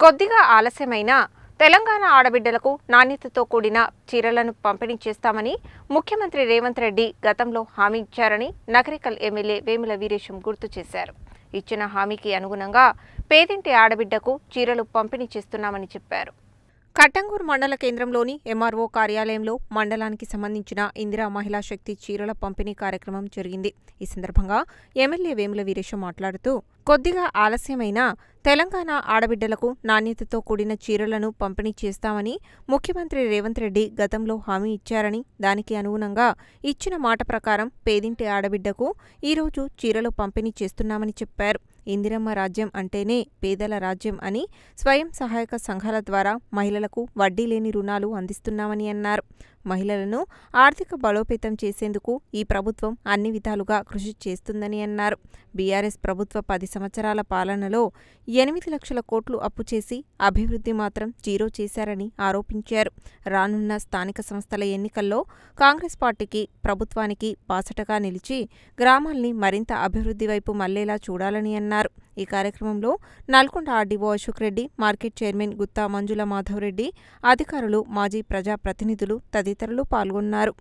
కొద్దిగా ఆలస్యమైన తెలంగాణ ఆడబిడ్డలకు నాణ్యతతో కూడిన చీరలను పంపిణీ చేస్తామని ముఖ్యమంత్రి రేవంత్ రెడ్డి గతంలో హామీ ఇచ్చారని నగరికల్ ఎమ్మెల్యే వేముల వీరేశం గుర్తు చేశారు. ఇచ్చిన హామీకి అనుగుణంగా పేదింటి ఆడబిడ్డకు చీరలు పంపిణీ చేస్తున్నామని చెప్పారు. కట్టంగూరు మండల కేంద్రంలోని ఎంఆర్ఓ కార్యాలయంలో మండలానికి సంబంధించిన ఇందిరా మహిళా శక్తి చీరల పంపిణీ కార్యక్రమం జరిగింది. ఈ సందర్భంగా ఎమ్మెల్యే వేముల వీరేశం మాట్లాడుతూ కొద్దిగా ఆలస్యమైన తెలంగాణ ఆడబిడ్డలకు నాణ్యతతో కూడిన చీరలను పంపిణీ చేస్తామని ముఖ్యమంత్రి రేవంత్ రెడ్డి గతంలో హామీ ఇచ్చారని దానికి అనుగుణంగా ఇచ్చిన మాట ప్రకారం పేదింటి ఆడబిడ్డకు ఈరోజు చీరలు పంపిణీ చేస్తున్నామని చెప్పారు. ఇందిరమ్మ రాజ్యం అంటేనే పేదల రాజ్యం అని స్వయం సహాయక సంఘాల ద్వారా మహిళలకు వడ్డీ లేని రుణాలు అందిస్తున్నామని అన్నారు. మహిళలను ఆర్థిక బలోపేతం చేసేందుకు ఈ ప్రభుత్వం అన్ని విధాలుగా కృషి చేస్తుందని అన్నారు. బీఆర్ఎస్ ప్రభుత్వ పది సంవత్సరాల పాలనలో ఎనిమిది లక్షల కోట్లు అప్పు చేసి అభివృద్ధి మాత్రం జీరో చేశారని ఆరోపించారు. రానున్న స్థానిక సంస్థల ఎన్నికల్లో కాంగ్రెస్ పార్టీకి ప్రభుత్వానికి బాసటగా నిలిచి గ్రామాల్ని మరింత అభివృద్ధి వైపు మళ్ళేలా చూడాలని అన్నారు. ఈ కార్యక్రమంలో Nalgonda RDO Ashok Reddy market chairman Gutha Manjula Madhavareddy అధికారులు మాజీ ప్రజాప్రతినిధులు తదితరులు పాల్గొన్నారు.